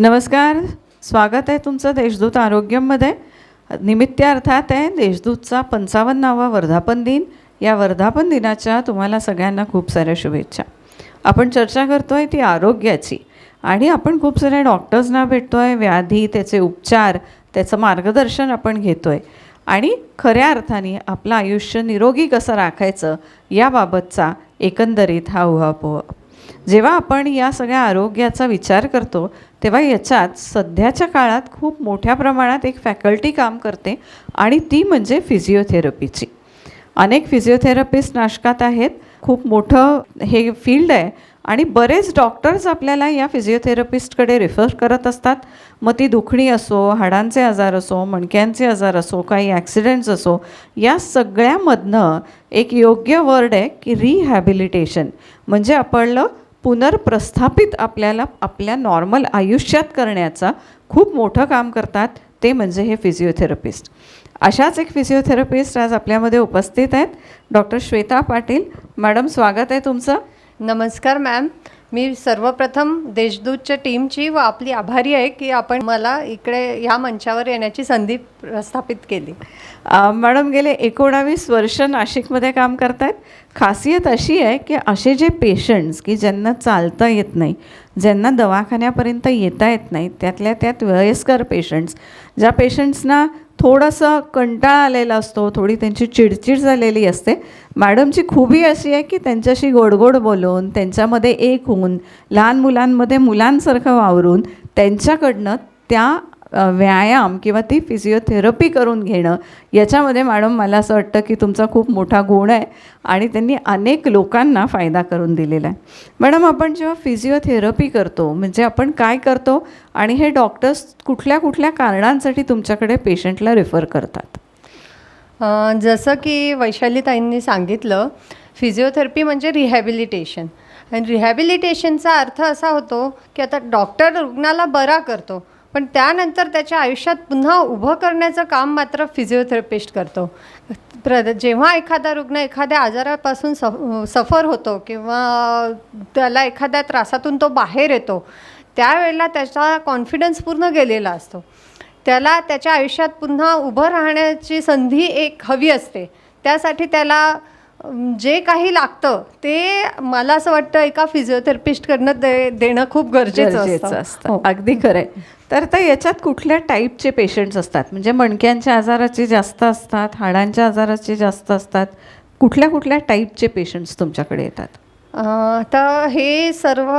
नमस्कार स्वागत आहे तुमचं देशदूत आरोग्यमध्ये निमित्तार्थात आहे देशदूतचा पंचावन्नावा वर्धापन दिन. या वर्धापन दिनाच्या तुम्हाला सगळ्यांना खूप साऱ्या शुभेच्छा. आपण चर्चा करतो आहे ती आरोग्याची. आणि आपण खूप साऱ्या डॉक्टर्सना भेटतो आहे व्याधी त्याचे उपचार त्याचं मार्गदर्शन आपण घेतो आहे आणि खऱ्या अर्थाने आपलं आयुष्य निरोगी कसं राखायचं याबाबतचा एकंदरीत हा उहापोह जेव्हा आपण या सगळ्या आरोग्याचा विचार करतो तेव्हा याच्यात सध्याच्या काळात खूप मोठ्या प्रमाणात एक फॅकल्टी काम करते आणि ती म्हणजे फिजिओथेरपीची. अनेक फिजिओथेरपिस्ट नाशकात आहेत खूप मोठं हे फील्ड आहे आणि बरेच डॉक्टर्स आपल्याला या फिजिओथेरपिस्टकडे रेफर करत असतात. मग ती दुखणी असो हाडांचे आजार असो मणक्यांचे आजार असो काही ॲक्सिडेंट्स असो या सगळ्यामधनं एक योग्य वर्ड आहे की रिहॅबिलिटेशन. म्हणजे आपलं पुनर्प्रस्थापित आपल्याला आपल्या नॉर्मल आयुष्यात करण्याचा खूप मोठं काम करतात ते म्हणजे हे फिजिओथेरपिस्ट अशाच एक फिजिओथेरपिस्ट आज आपल्यामध्ये उपस्थित आहेत. डॉक्टर श्वेता पाटील मॅडम स्वागत आहे तुमचं. नमस्कार मॅम. मी सर्वप्रथम देशदूतच्या टीमची व आपली आभारी आहे की आपण मला इकडे ह्या मंचावर येण्याची संधी प्रस्थापित केली. मॅडम गेले एकोणावीस वर्ष नाशिकमध्ये काम करतायत. खासियत अशी आहे की असे जे पेशंट्स की ज्यांना चालता येत नाही ज्यांना दवाखान्यापर्यंत येता येत नाही त्यातल्या त्यात वयस्कर पेशंट्स ज्या पेशंट्सना थोडासा कंटाळा आलेला असतो थोडी त्यांची चिडचिड झालेली असते. मॅडमची खूबी अशी आहे की त्यांच्याशी गोडगोड बोलून त्यांच्यामध्ये एक होऊन लहान मुलांमध्ये मुलांसारखं वावरून त्यांच्याकडनं त्या व्यायाम किंवा ती फिजिओथेरपी करून घेणं याच्यामध्ये मॅडम मला असं वाटतं की तुमचा खूप मोठा गुण आहे आणि त्यांनी अनेक लोकांना फायदा करून दिलेला आहे. मॅडम आपण जेव्हा फिजिओथेरपी करतो म्हणजे आपण काय करतो आणि हे डॉक्टर्स कुठल्या कुठल्या कारणांसाठी तुमच्याकडे पेशंटला रेफर करतात? जसं की वैशालीताईंनी सांगितलं फिजिओथेरपी म्हणजे रिहॅबिलिटेशन आणि रिहॅबिलिटेशनचा अर्थ असा होतो की आता डॉक्टर रुग्णाला बरा करतो पण त्यानंतर त्याच्या आयुष्यात पुन्हा उभं करण्याचं काम मात्र फिजिओथेरपिस्ट करतो. प्र जेव्हा एखादा रुग्ण एखाद्या आजारापासून सफ सफर होतो किंवा त्याला एखाद्या त्रासातून तो बाहेर येतो त्यावेळेला त्याचा कॉन्फिडन्स पूर्ण गेलेला असतो. त्याला त्याच्या आयुष्यात पुन्हा उभं राहण्याची संधी एक हवी असते. त्यासाठी त्याला जे काही लागतं ते मला असं वाटतं एका फिजिओथेरपिस्टकडनं दे देणं खूप गरजेचं असतं. हो. अगदी खरं आहे तर आता याच्यात कुठल्या टाईपचे पेशंट्स असतात? म्हणजे मणक्यांच्या आजाराचे जास्त असतात हाडांच्या आजाराचे जास्त असतात. कुठल्या कुठल्या टाईपचे पेशंट्स तुमच्याकडे येतात? तर हे सर्व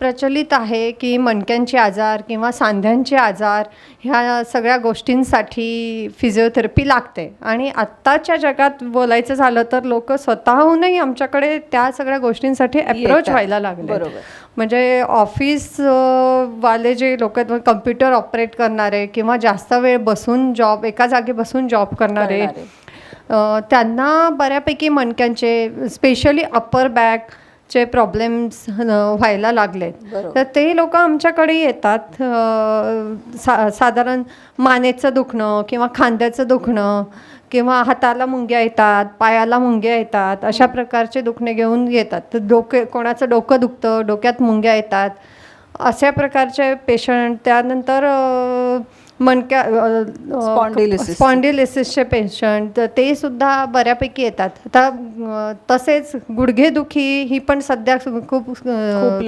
प्रचलित आहे की मणक्यांचे आजार किंवा सांध्यांचे आजार ह्या सगळ्या गोष्टींसाठी फिजिओथेरपी लागते आणि आत्ताच्या जगात बोलायचं झालं तर लोक स्वतःहूनही आमच्याकडे त्या सगळ्या गोष्टींसाठी अप्रोच. व्हायला लागले बरोबर. म्हणजे ऑफिस वाले जे लोक आहेत कम्प्युटर ऑपरेट करणारे किंवा जास्त वेळ बसून जॉब एका जागी बसून जॉब करणारे त्यांना बऱ्यापैकी मणक्यांचे स्पेशली अप्पर बॅकचे प्रॉब्लेम्स व्हायला लागले. तर ते लोक आमच्याकडे येतात सा साधारण मानेचं दुखणं किंवा खांद्याचं दुखणं किंवा हाताला मुंग्या येतात पायाला मुंग्या येतात अशा प्रकारचे दुखणे घेऊन येतात. तर डोके कोणाचं डोकं दुखतं डोक्यात मुंग्या येतात अशा प्रकारचे पेशंट त्यानंतर Spondylosis. स्पॉन्डिलिसिसचे पेशंट ते सुद्धा बऱ्यापैकी येतात आता तसेच गुडघेदुखी ही पण सध्या खूप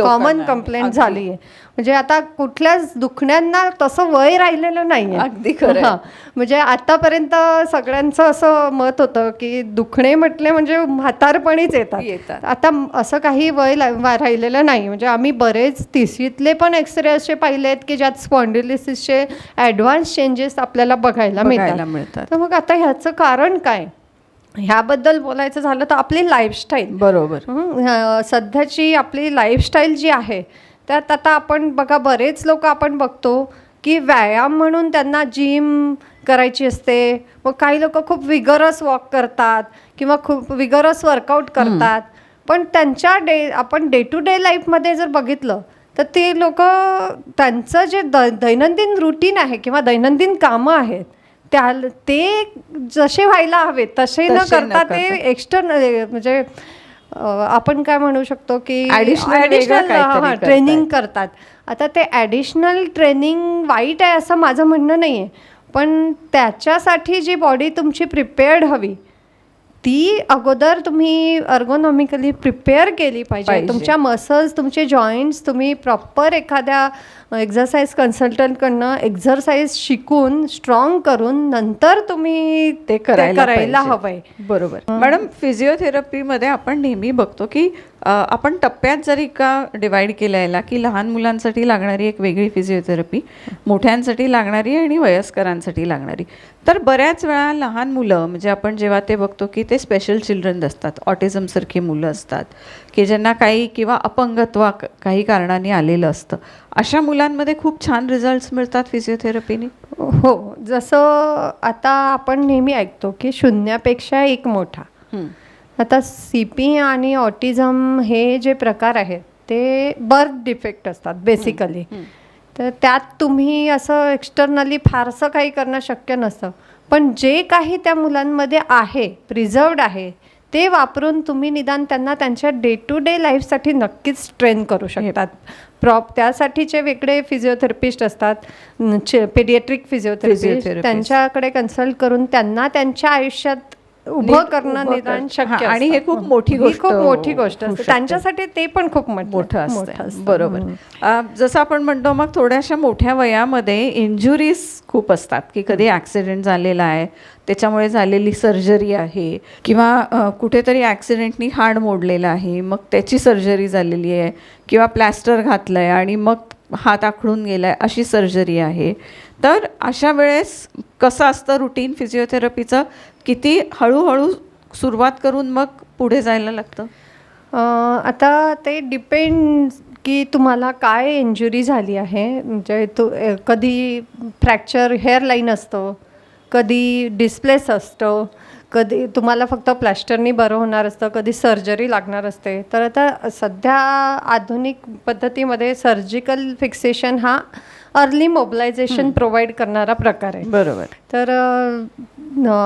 कॉमन. कंप्लेंट. झाली आहे म्हणजे आता कुठल्याच दुखण्यांना तसं वय राहिलेलं नाही अगदी खरं. म्हणजे आतापर्यंत सगळ्यांचं असं मत होतं की दुखणे म्हटले म्हणजे म्हातारपणीच येतात. आता असं काही वय राहिलेलं नाही म्हणजे आम्ही बरेच तिसरीतले पण एक्सरे असे पाहिले आहेत की ज्यात स्पॉन्डिलिसिसचे ॲडव्हान्स चेंजेस आपल्याला बघायला मिळतात. तर मग आता ह्याचं कारण काय? ह्याबद्दल बोलायचं झालं तर आपली लाईफस्टाईल बरोबर. सध्याची आपली लाईफस्टाईल जी आहे त्यात आता आपण बघा बरेच लोक आपण बघतो की व्यायाम म्हणून त्यांना जिम करायची असते. मग काही लोक खूप विगरस वॉक करतात किंवा खूप विगरस वर्कआउट करतात. पण त्यांच्या डे आपण डे टू डे लाईफमध्ये जर बघितलं तर ते लोक त्यांचं जे द दैनंदिन रुटीन आहे किंवा दैनंदिन कामं आहेत त्या ते जसे व्हायला हवेत तसे न करता ते. एक्स्टर्नल म्हणजे आपण काय म्हणू शकतो की करतायत. ट्रेनिंग करतात आता ते ॲडिशनल ट्रेनिंग वाईट आहे असं माझं म्हणणं नाही आहे पण त्याच्यासाठी जी बॉडी तुमची प्रिपेअर्ड हवी ती अगोदर तुम्ही अर्गोनॉमिकली प्रिपेअर केली पाहिजे. तुमच्या मसल्स तुमचे जॉईंट्स तुम्ही प्रॉपर एखाद्या एक्झरसाइज कन्सल्टंटकडनं एक्झरसाइज शिकून स्ट्रॉंग करून नंतर तुम्ही ते करायला करायला. हवंय. बरोबर. मॅडम फिजिओथेरपीमध्ये आपण नेहमी बघतो की आपण टप्प्यात जरी का डिवाइड केलं याला की लहान मुलांसाठी लागणारी एक वेगळी फिजिओथेरपी मोठ्यांसाठी लागणारी आणि वयस्करांसाठी लागणारी. तर बऱ्याच वेळा लहान मुलं म्हणजे आपण जेव्हा ते बघतो की ते स्पेशल चिल्ड्रन असतात ऑटिझमसारखी मुलं असतात की ज्यांना काही किंवा अपंगत्व काही कारणाने आलेलं असतं. अशा मुलांमध्ये खूप छान रिझल्ट्स मिळतात फिजिओथेरपीने हो जसं आता आपण नेहमी ऐकतो की शून्यापेक्षा एक मोठा. आता सी पी आणि ऑटिझम हे जे प्रकार आहेत ते बर्थ डिफेक्ट असतात बेसिकली तर त्यात तुम्ही असं एक्सटर्नली फारसं काही करणं शक्य नसतं. पण जे काही त्या मुलांमध्ये आहे प्रिझर्वड आहे ते वापरून तुम्ही निदान त्यांना त्यांच्या डे टू डे लाईफसाठी नक्कीच ट्रेन करू शकतात प्रॉप त्यासाठीचे वेगळे फिजिओथेरपिस्ट असतात पेडिएट्रिक फिजिओथेरपिस्ट. त्यांच्याकडे कन्सल्ट करून त्यांना त्यांच्या आयुष्यात उभं करणं निदान. शक्य आणि हे. खूप मोठी गोष्ट खूप मोठी गोष्ट असते. त्यांच्यासाठी ते पण खूप मोठं असतं. बरोबर. जसं आपण म्हणतो मग थोड्याशा मोठ्या वयामध्ये इंजुरीज खूप असतात की कधी ॲक्सिडेंट झालेला आहे त्याच्यामुळे झालेली सर्जरी आहे किंवा कुठेतरी ॲक्सिडेंटनी हाड मोडलेला आहे मग त्याची सर्जरी झालेली आहे किंवा प्लॅस्टर घातलं आहे आणि मग हात आखडून गेला आहे अशी सर्जरी आहे. तर अशा वेळेस कसं असतं रुटीन फिजिओथेरपीचं किती हळूहळू सुरुवात करून मग पुढे जायला लागतं? आता ते डिपेंड की तुम्हाला काय इंजुरी झाली आहे. म्हणजे तू कधी फ्रॅक्चर हेअरलाईन असतं कधी डिस्प्लेस असतं कधी तुम्हाला फक्त प्लॅस्टरनी बरं होणार असतं कधी सर्जरी लागणार असते. तर आता सध्या आधुनिक पद्धतीमध्ये सर्जिकल फिक्सेशन हा अर्ली मोबिलायझेशन प्रोव्हाइड करणारा प्रकार आहे. बरोबर. तर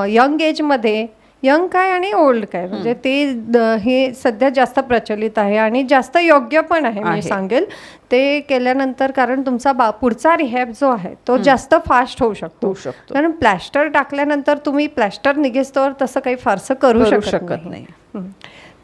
यंग एजमध्ये यंग काय आणि ओल्ड काय? म्हणजे ते द- हे सध्या जास्त प्रचलित आहे आणि जास्त योग्य पण आहे. मी सांगेल. ते केल्यानंतर कारण तुमचा बा पुढचा रिहॅब जो आहे तो जास्त फास्ट होऊ शकतो. होऊ शकतो. कारण प्लॅस्टर टाकल्यानंतर तुम्ही प्लॅस्टर निघेस्तोवर तसं काही फारसं करू करू शकत नाही. नाही. हं.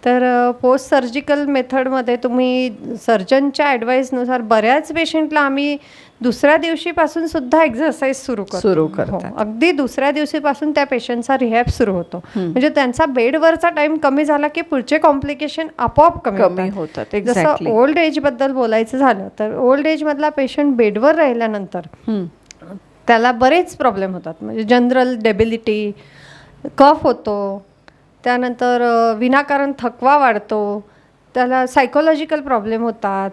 तर पोस्ट सर्जिकल मेथडमध्ये तुम्ही सर्जनच्या ॲडवाईसनुसार बऱ्याच पेशंटला आम्ही दुसऱ्या दिवशीपासून सुद्धा एक्झरसाईज सुरू करतो. सुरू हो, करतात. अगदी दुसऱ्या दिवशीपासून त्या पेशंटचा रिहॅब सुरू होतो. म्हणजे त्यांचा बेडवरचा टाइम कमी झाला की पुढचे कॉम्प्लिकेशन आपोआप कमी कमी होतात. जसं ओल्ड एजबद्दल बोलायचं झालं तर ओल्ड एज मधला पेशंट बेडवर राहिल्यानंतर त्याला बरेच प्रॉब्लेम होतात. म्हणजे जनरल डेबिलिटी कफ होतो त्यानंतर विनाकारण थकवा वाढतो. त्याला सायकोलॉजिकल प्रॉब्लेम होतात.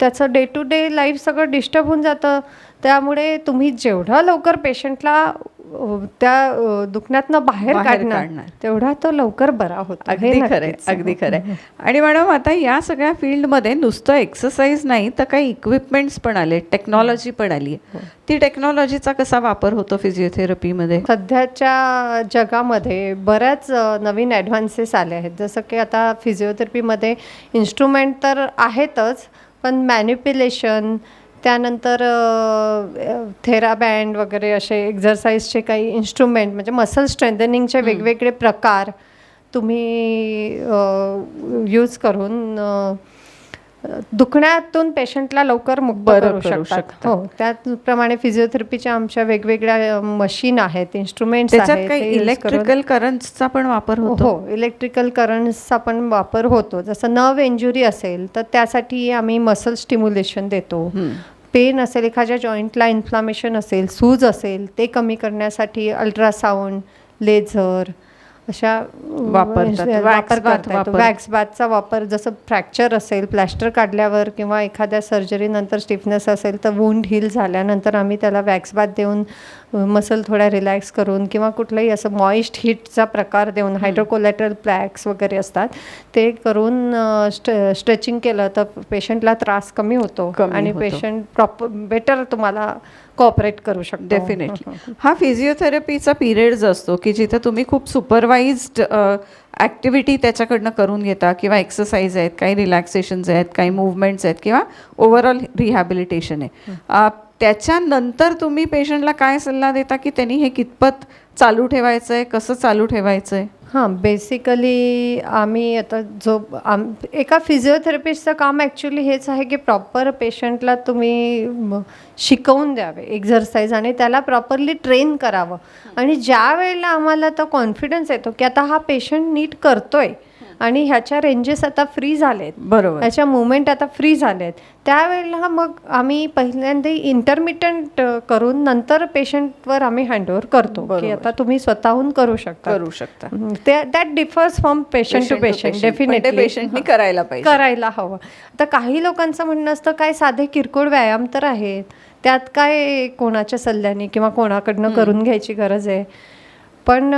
त्याचं डे टू डे लाईफ सगळं डिस्टर्ब होऊन जातं. त्यामुळे तुम्ही जेवढा लवकर पेशंटला त्या दुखण्यातनं बाहेर काढणार. तेवढा तो लवकर बरा होतो. हे अगदी खरंय. अगदी खरंय. आणि मॅडम आता या सगळ्या फील्डमध्ये नुसतं एक्सरसाइज नाही तर काही इक्विपमेंट्स पण आले टेक्नॉलॉजी पण आली आहे ती टेक्नॉलॉजीचा कसा वापर होतो फिजिओथेरपीमध्ये सध्याच्या जगामध्ये बऱ्याच नवीन ॲडव्हान्सेस आले आहेत. जसं की आता फिजिओथेरपीमध्ये इन्स्ट्रुमेंट तर आहेतच पण मॅन्युप्युलेशन त्यानंतर थेराबँड वगैरे असे एक्झरसाइजचे काही इन्स्ट्रुमेंट म्हणजे मसल स्ट्रेंथनिंगचे वेगवेगळे प्रकार तुम्ही यूज करून दुखण्यातून पेशंटला लवकर मुक्त करू शकतात. शकता. हो त्याचप्रमाणे फिजिओथेरपीच्या आमच्या वेगवेगळ्या मशीन आहेत त्याच्यात काही करून- इलेक्ट्रिकल करंट्सचा पण वापर होतो? हो इलेक्ट्रिकल करंट्सचा पण वापर होतो. जसं नर्व इंजुरी असेल तर त्यासाठी आम्ही मसल स्टिम्युलेशन देतो. पेन असेल एखाद्या जॉईंटला इन्फ्लामेशन असेल सूज असेल ते कमी करण्यासाठी अल्ट्रासाऊंड लेझर अशा वापरतात. वॅक्स बाथचा वापर जसं फ्रॅक्चर असेल प्लॅस्टर काढल्यावर किंवा एखाद्या सर्जरीनंतर स्टिफनेस असेल तर वुंड हील झाल्यानंतर आम्ही त्याला वॅक्स बाथ देऊन मसल थोड्या रिलॅक्स करून किंवा कुठलंही असं मॉइस्ट हीटचा प्रकार देऊन हायड्रोकोलॅटरल प्लॅक्स वगैरे असतात ते करून स्ट्रेचिंग केलं तर पेशंटला त्रास कमी होतो आणि. पेशंट प्रॉपर बेटर तुम्हाला कॉपरेट करू शकतो. डेफिनेटली हा फिजिओथेरपीचा पिरियड जो असतो की जिथे तुम्ही खूप सुपरवाइज्ड ॲक्टिव्हिटी त्याच्याकडनं करून घेता किंवा एक्सरसाइज आहेत काही रिलॅक्सेशन्स आहेत काही मुवमेंट्स आहेत किंवा ओव्हरऑल रिहॅबिलिटेशन आहे. त्याच्यानंतर तुम्ही पेशंटला काय सल्ला देता की त्यांनी हे कितपत चालू ठेवायचं आहे कसं चालू ठेवायचं आहे हां बेसिकली आम्ही आता जो आम एका फिजिओथेरपिस्टचं काम ॲक्च्युली हेच आहे की प्रॉपर पेशंटला तुम्ही म, शिकवून द्यावे एक्झरसाईज आणि त्याला प्रॉपरली ट्रेन करावं. आणि ज्या वेळेला आम्हाला तो कॉन्फिडन्स येतो की आता हा पेशंट नीट करतोय आणि ह्याच्या रेंजेस आता फ्री झालेत. बरोबर. त्याच्या मुवमेंट आता फ्री झाले आहेत त्यावेळेला मग आम्ही पहिल्यांदा इंटरमिटंट करून नंतर पेशंटवर आम्ही हँडओव्हर करतो की. आता तुम्ही स्वतःहून करू शकता. करू शकता. That differs from patient to patient definitely पेशंटनी करायला पाहिजे. करायला हवं. आता काही लोकांचं म्हणणं असतं काय साधे किरकोळ व्यायाम तर आहेत. त्यात काय कोणाच्या सल्ल्याने किंवा कोणाकडनं करून घ्यायची गरज आहे? पण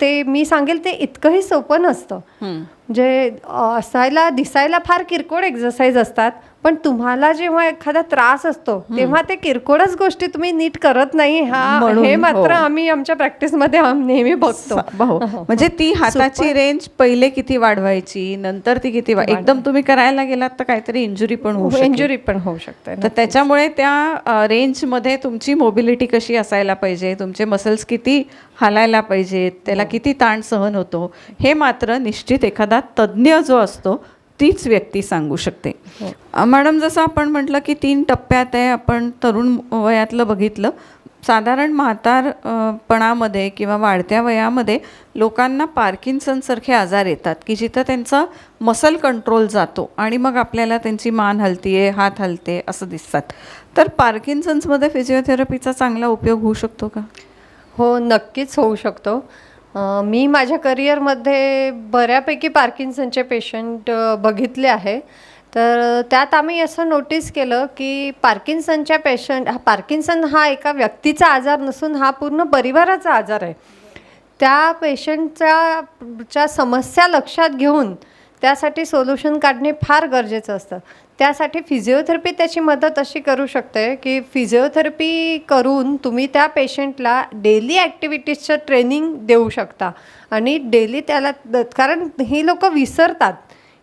ते मी सांगेल ते इतकंही सोपं नसतं. म्हणजे असायला दिसायला फार किरकोळ एक्सरसाइज असतात पण तुम्हाला जेव्हा एखादा त्रास असतो तेव्हा ते किरकोळच गोष्टी तुम्ही नीट करत नाही. हा म्हणून, हे. मात्र हो. आम्ही आमच्या प्रॅक्टिसमध्ये नेहमी बघतो. हो. म्हणजे ती हाताची रेंज पहिले किती वाढवायची नंतर ती किती एकदम तुम्ही करायला गेलात तर काहीतरी इंजुरी पण होऊ शकते इंजुरी पण होऊ शकते तर त्याच्यामुळे त्या रेंजमध्ये तुमची मोबिलिटी कशी असायला पाहिजे तुमचे मसल्स किती हालायला पाहिजेत त्याला किती ताण सहन होतो हे मात्र निश्चित एखादा तज्ज्ञ जो असतो तीच व्यक्ती सांगू शकते. अ, मॅडम जसं आपण म्हटलं की तीन टप्प्यात आहे आपण तरुण वयातलं बघितलं. साधारण म्हातार अ, पणामध्ये किंवा वाढत्या वयामध्ये लोकांना पार्किन्सनसारखे आजार येतात की जिथं त्यांचा मसल कंट्रोल जातो आणि मग आपल्याला त्यांची मान हलतीये हात हलते असं दिसतात. तर पार्किन्सन्समध्ये फिजिओथेरपीचा चांगला उपयोग होऊ शकतो का? हो नक्कीच होऊ शकतो. मी माझ्या करिअरमध्ये बऱ्यापैकी पार्किन्सनचे पेशंट बघितले आहे. तर त्यात आम्ही असं नोटीस केलं की पार्किन्सनच्या पेशंट हा पार्किन्सन हा एका व्यक्तीचा आजार नसून हा पूर्ण परिवाराचा आजार आहे. त्या पेशंटच्या च्या समस्या लक्षात घेऊन त्यासाठी सोल्युशन काढणे फार गरजेचं असतं. त्यासाठी फिजिओथेरपी त्याची मदत अशी करू शकते की फिजिओथेरपी करून तुम्ही त्या पेशंटला डेली ॲक्टिव्हिटीजचं ट्रेनिंग देऊ शकता. आणि डेली त्याला कारण ही लोक विसरतात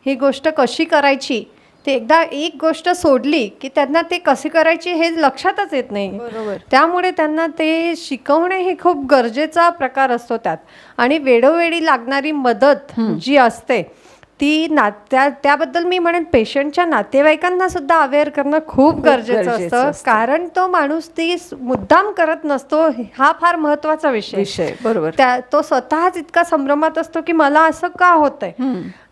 ही गोष्ट कशी करायची? ते एकदा एक गोष्ट सोडली की त्यांना ते कशी करायची हे लक्षातच येत नाही. बरोबर. त्यामुळे त्यांना ते शिकवणे हे खूप गरजेचा प्रकार असतो त्यात. आणि वेळोवेळी लागणारी मदत जी असते ती ना त्या त्याबद्दल मी म्हणेन पेशंटच्या नातेवाईकांना सुद्धा अवेअर करणं खूप गरजेचं असतं. कारण तो माणूस ती मुद्दाम करत नसतो हा फार महत्त्वाचा विषय विषय बरोबर त्या तो स्वतःच इतका संभ्रमात असतो की मला असं का होतंय.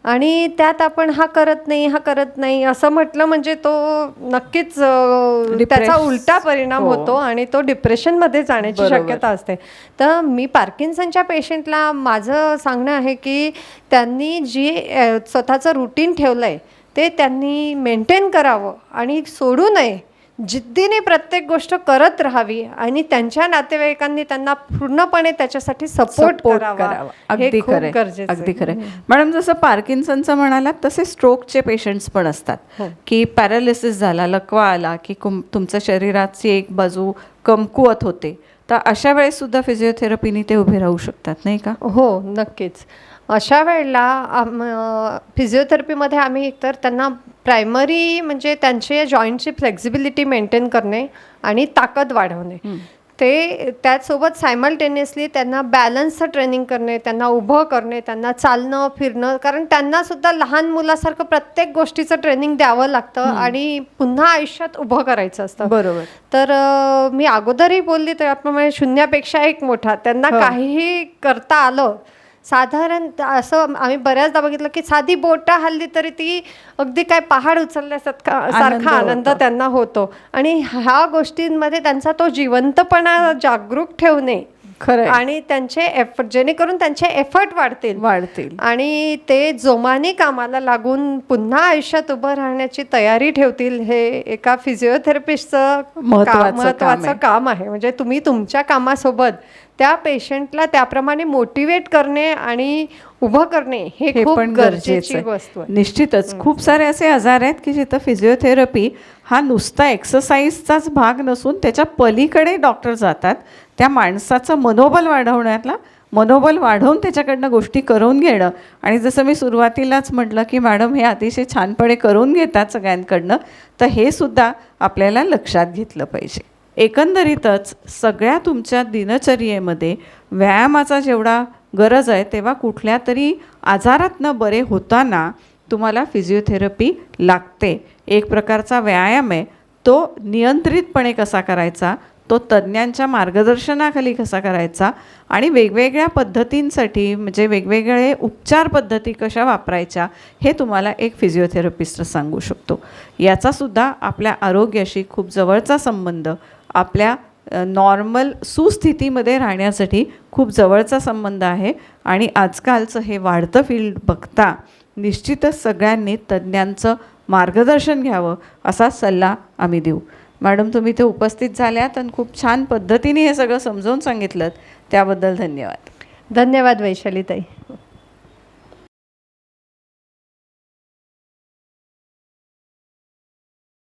आणि त्यात आपण हा करत नाही हा करत नाही असं म्हटलं म्हणजे तो नक्कीच त्याचा उलटा परिणाम हो. होतो आणि तो डिप्रेशनमध्ये जाण्याची. शक्यता असते तर मी पार्किन्सनच्या पेशंटला माझं सांगणं आहे की त्यांनी जी स्वतःचं रुटीन ठेवलं आहे ते त्यांनी मेंटेन करावं आणि सोडू नये जिद्दीने प्रत्येक गोष्ट करत राहावी आणि त्यांच्या नातेवाईकांनी त्यांना पूर्णपणे त्याच्यासाठी सपोर्ट करावा. अगदी गरजेचं अगदी. खरंय. मॅडम जसं पार्किन्सनचं म्हणालात तसे स्ट्रोकचे पेशंट्स पण असतात. हो. की पॅरालिसिस झाला लकवा आला की कुम तुमच्या शरीराची एक बाजू कमकुवत होते तर अशा वेळेस सुद्धा फिजिओथेरपीने ते उभे राहू शकतात नाही का? हो नक्कीच. अशा वेळेला आम फिजिओथेरपीमध्ये आम्ही एकतर त्यांना प्रायमरी म्हणजे त्यांचे जॉईंटची फ्लेक्झिबिलिटी मेंटेन करणे आणि ताकद वाढवणे. ते त्याचसोबत सायमल्टेनियसली त्यांना बॅलन्सचं ट्रेनिंग करणे त्यांना उभं करणे त्यांना चालणं फिरणं कारण त्यांना सुद्धा लहान मुलासारखं प्रत्येक गोष्टीचं ट्रेनिंग द्यावं लागतं आणि पुन्हा आयुष्यात उभं करायचं असतं. बरोबर. तर मी अगोदरही बोलली त्याप्रमाणे शून्यापेक्षा एक मोठा. त्यांना हो. काहीही करता आलं साधारण असं आम्ही बऱ्याचदा बघितलं की साधी बोटं हल्ली तरी ती अगदी काय पहाड उचलल्यासारखा आनंद सारखा आनंद. त्यांना होतो. आणि ह्या गोष्टींमध्ये त्यांचा तो जिवंतपणा जागरूक ठेवणे खरंय. आणि त्यांचे एफर्ट जेणेकरून त्यांचे एफर्ट वाढतील. वाढतील. आणि ते जोमाने कामाला लागून पुन्हा आयुष्यात उभं राहण्याची तयारी ठेवतील हे एका फिजिओथेरपिस्टचं आहे. काम आहे. म्हणजे तुम्ही तुमच्या कामासोबत त्या पेशंटला त्याप्रमाणे मोटिवेट करणे आणि उभं करणे हे खूप पण गरजेची वस्तू आहे. निश्चितच. खूप सारे असे आजार आहेत की जिथं फिजिओथेरपी हा नुसता एक्सरसाइजचाच भाग नसून त्याच्या पलीकडे डॉक्टर जातात. त्या माणसाचं मनोबल वाढवण्यातला मनोबल वाढवून त्याच्याकडनं गोष्टी करून घेणं. आणि जसं मी सुरुवातीलाच म्हटलं की मॅडम हे अतिशय छानपणे करून घेतात सगळ्यांकडनं तर हे सुद्धा आपल्याला लक्षात घेतलं पाहिजे. एकंदरीतच सगळ्या तुमच्या दिनचर्येमध्ये व्यायामाचा जेवढा गरज आहे तेव्हा कुठल्या तरी आजारातनं बरे होताना तुम्हाला फिजिओथेरपी लागते. एक प्रकारचा व्यायाम आहे. तो नियंत्रितपणे कसा करायचा? तो तज्ज्ञांच्या मार्गदर्शनाखाली कसा करायचा आणि वेगवेगळ्या पद्धतींसाठी म्हणजे वेगवेगळे उपचार पद्धती कशा वापरायच्या हे तुम्हाला एक फिजिओथेरपिस्ट सांगू शकतो. याचासुद्धा आपल्या आरोग्याशी खूप जवळचा संबंध आपल्या नॉर्मल सुस्थितीमध्ये राहण्यासाठी खूप जवळचा संबंध आहे आणि आजकालचं हे वाढतं फील्ड बघता निश्चितच सगळ्यांनी तज्ज्ञांचं मार्गदर्शन घ्यावं असा सल्ला आम्ही देऊ. मॅडम तुम्ही इथे उपस्थित झाल्यात आणि खूप छान पद्धतीने हे सगळं समजावून सांगितलं त्याबद्दल धन्यवाद. धन्यवाद वैशालीताई.